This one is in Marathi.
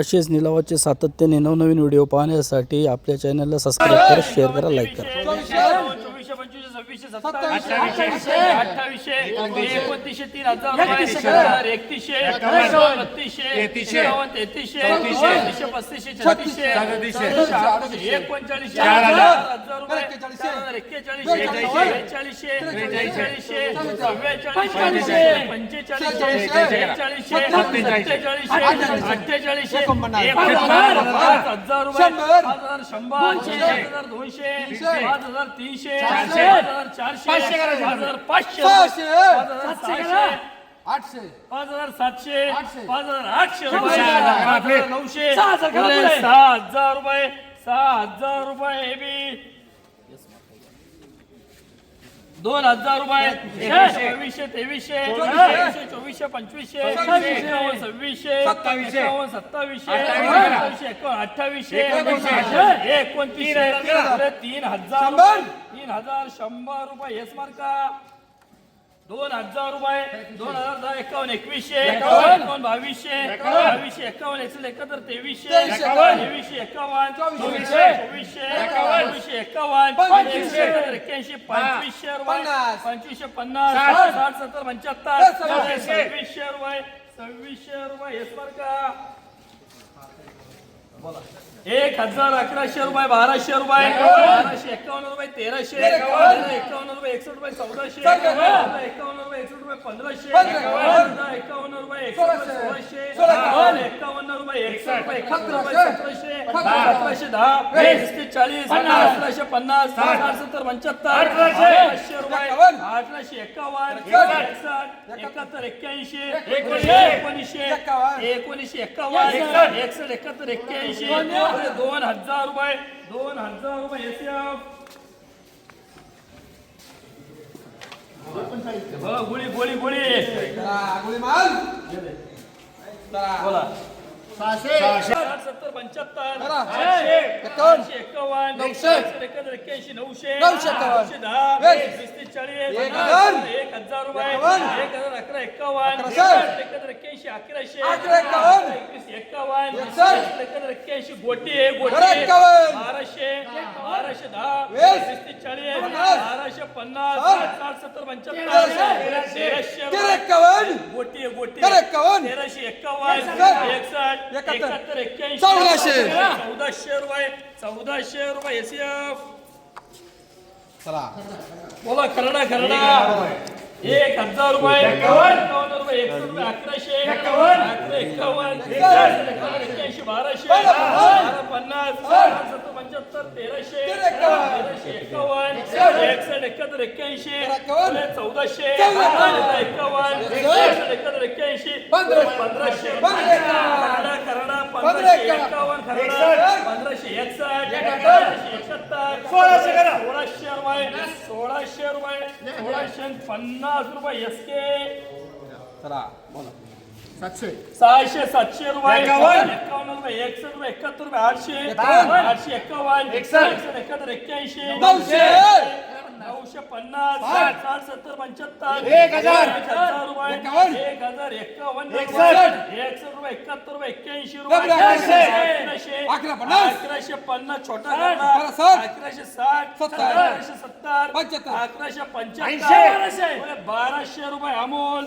असेच निलावाचे सातत्याने नवनवीन व्हिडिओ पाहण्यासाठी आपल्या चॅनलला सबस्क्राईब करा शेअर करा लाईक करा. सव्वीसशे सत्तावीसशे. अठ्ठावीसशे. अठ्ठावीसशे. एकोणतीसशे. तीन हजार. एकतीसशे. बत्तीसशे. तेहतीसशे. तेहतीसशे चौतीसशे पस्तीसशे छत्तीसशे. एकोणचाळीसशे. चार हजार. रुपये. चार हजार एक्केचाळीसशे. बेचाळीसशे. त्रेचाळीसशे चव्वेचाळीसशे. पंचेचाळीसशे. बेचाळीसशे सत्तेचाळीसशे. अठ्ठेचाळीसशे पाच हजार रुपये. पाच हजार शंभर. पाच हजार दोनशे. पाच हजार तीनशे. पाच हजार चारशे पाच हजार पाचशे. पाच हजार सातशे आठशे. पाच हजार सातशे. पाच हजार आठशे रुपये. पाच हजार नऊशे. पुढे सहा हजार रुपये. सहा हजार रुपये हे बी. दोन हजार रुपये. चोवीसशे तेवीसशे. चोवीसशे. चोवीसशे पंचवीसशे. एकावन्न सव्वीसशे. एकावन्न सत्तावीसशे. अठ्ठावीसशे एकावन्न अठ्ठावीसशे. एकोणतीसशे. पुढे तीन हजार. तीन हजार शंभर रुपये. हेच मार्क का? दोन हजार रुपये. दोन हजार दहा एकावन्न एकवीसशे. एकावन्न. बावीसशे. बावीसशे एकावन्न एकशे एकाहत्तर तेवीसशे. तेवीसशे एकावन्न. चोवीसशे चोवीसशे. चोवीसशे एकावन्न. एकशे एक्क्याऐंशी पंचवीसशे रुपये. पंचवीसशे पन्नास. साठ. सत्तर पंच्याहत्तर. सव्वीसशे रुपये. सव्वीसशे रुपये. हेच बरं का? एक हजार अकराशे रुपये बाराशे रुपये बाराशे एकावन्न रुपये तेराशे एकावन्न. रुपये एकसष्ट रुपये चौदाशे एकावन्न रुपये एकसष्ट रुपये पंधराशे एकावन्न रुपये एकसष्ट सोळाशे. एकावन्न रुपये एकसष्ट रुपये एकाहत्तर रुपये सतराशे सतराशे दहा वीस. ते चाळीस अठराशे पन्नास साठ. सत्तर पंच्याहत्तर अठराशे. रुपये अठराशे एकावन्न एकसष्ट एकाहत्तर एक्क्याऐंशी एकोणीसशे. एकोणीसशे एकोणीसशे एकावन्न एकसष्ट. एकाहत्तर एक्क्याऐंशी दोन हजार रुपये दोन हजार रुपये एसीएफ हो, गोळी गोळी गोळी. गुलीमाल बोला. साठ, सत्तर पंच्याहत्तर. एकावन्न. एक्क्याऐंशी नऊशे. नऊशे दहा. वीस. चाळीस. एक हजार. रुपये. एक हजार अकरा एकावन्न. एक्क्याऐंशी अकराशे. अकरा एकावन्न. एकवीस एकावन्न. एक्क्याऐंशी गोटी गोटी. बाराशे बाराशे दहा. वीस. चाळीस. बाराशे पन्नास. साठ. सत्तर पंच्याहत्तर. तेराशे. गोटी गोटी. तेराशे एक्कावन्न एकसष्ट. एकाहत्तर. एक्क्याऐंशी. चौदाशे. चौदाशे रुपये चौदाशे रुपये एसीएफ चला. बोला खरडा खरडा. एक हजार रुपये एकावन्न. रुपये एकशे रुपये अकराशे. अकरा एकावन्न. एकावन्न. एक्क्याऐंशी बाराशे. बारा पन्नास. सत्तर पंच्याहत्तर तेराशे. तेराशे एकावन्न. एकसष्ट एकाहत्तर एक्क्याऐंशी. चौदाशे चौदा. एकावन्न एकसष्ट एकाहत्तर एक्क्याऐंशी पंधरा. पंधराशे पंधरा. खरडा खरडा पंधरा पंधराशे एकावन्न. खरडा पंधराशे एकसष्ट एकाहत्तर सोळाशे करा सोळाशे रुपये सोळाशे रुपये सोळाशे पन्नास रुपये एस के चला बोला सहाशे सातशे रुपये एकावन्न रुपये एकसष्ट रुपये एकाहत्तर रुपये आठशे. आठशे एकावन्न एकसष्ट एकाहत्तर एक्क्याऐंशी नऊशे. पन्नास साठ सत्तर पंच्याहत्तर एक हजार रुपये. एक हजार एकावन्न एकसष्ट. रुपये एकाहत्तर रुपये एक्क्याऐंशी रुपये अकराशे. अकराशे अकरा पन्नास. छोटा. अकराशे साठ सत्तर. अकराशे सत्तर पंच्याहत्तर. अकराशे पंच्याहत्तर बाराशे रुपये अमोल